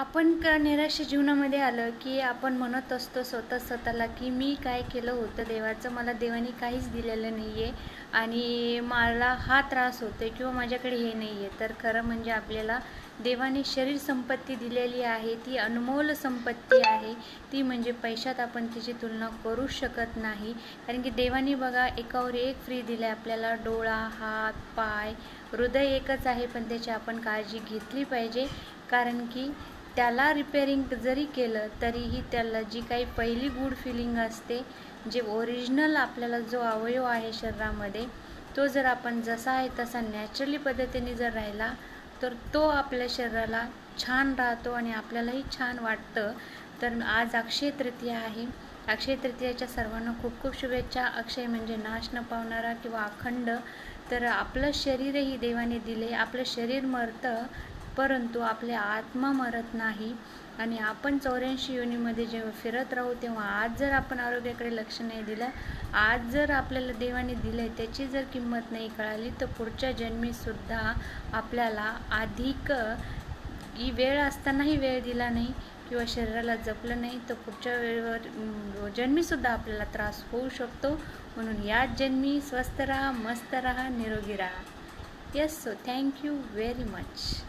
आपण का निराश जीवनामध्ये आलं की आपण म्हणत असतो स्वतः स्वतःला की मी काय केलं होतं देवाचं? मला देवाने काहीच दिलेलं नाही आहे आणि मला हा त्रास होतो आहे किंवा माझ्याकडे हे नाही आहे तर खरं म्हणजे आपल्याला देवाने शरीर संपत्ती दिलेली आहे ती अनमोल संपत्ती आहे. ती म्हणजे पैशात आपण तिची तुलना करू शकत नाही. कारण की देवाने बघा एकावर एक फ्री दिलं आहे आपल्याला डोळा हात पाय हृदय एकच आहे पण त्याची आपण काळजी घेतली पाहिजे. कारण की त्याला रिपेअरिंग जरी केलं तरीही त्याला जी काही पहिली गुड फिलिंग असते जे ओरिजिनल आपल्याला जो अवयव आहे शरीरामध्ये तो जर आपण जसा आहे तसा नॅचरली पद्धतीने जर राहिला तर तो आपल्या शरीराला छान राहतो आणि आपल्यालाही छान वाटतं. तर आज अक्षय तृतीया आहे. अक्षय तृतीयाच्या सर्वांना खूप खूप शुभेच्छा. अक्षय म्हणजे नाश न पावणारा किंवा अखंड. तर आपलं शरीरही देवाने दिले आपलं शरीर मरतं परंतु आपले आत्मा मरत नाही आणि आपण चौऱ्याऐंशी योनीमध्ये जेव्हा फिरत राहू तेव्हा आज जर आपण आरोग्याकडे लक्ष नाही दिलं आज जर आपल्याला देवाने दिलं त्याची जर किंमत नाही कळाली तर पुढच्या जन्मीसुद्धा आपल्याला अधिक ही वेळ असतानाही वेळ दिला नाही किंवा शरीराला जपलं नाही तर पुढच्या वेळेवर जन्मीसुद्धा आपल्याला त्रास होऊ शकतो. म्हणून याच जन्मी स्वस्थ राहा मस्त राहा निरोगी राहा. Yes so thank you very much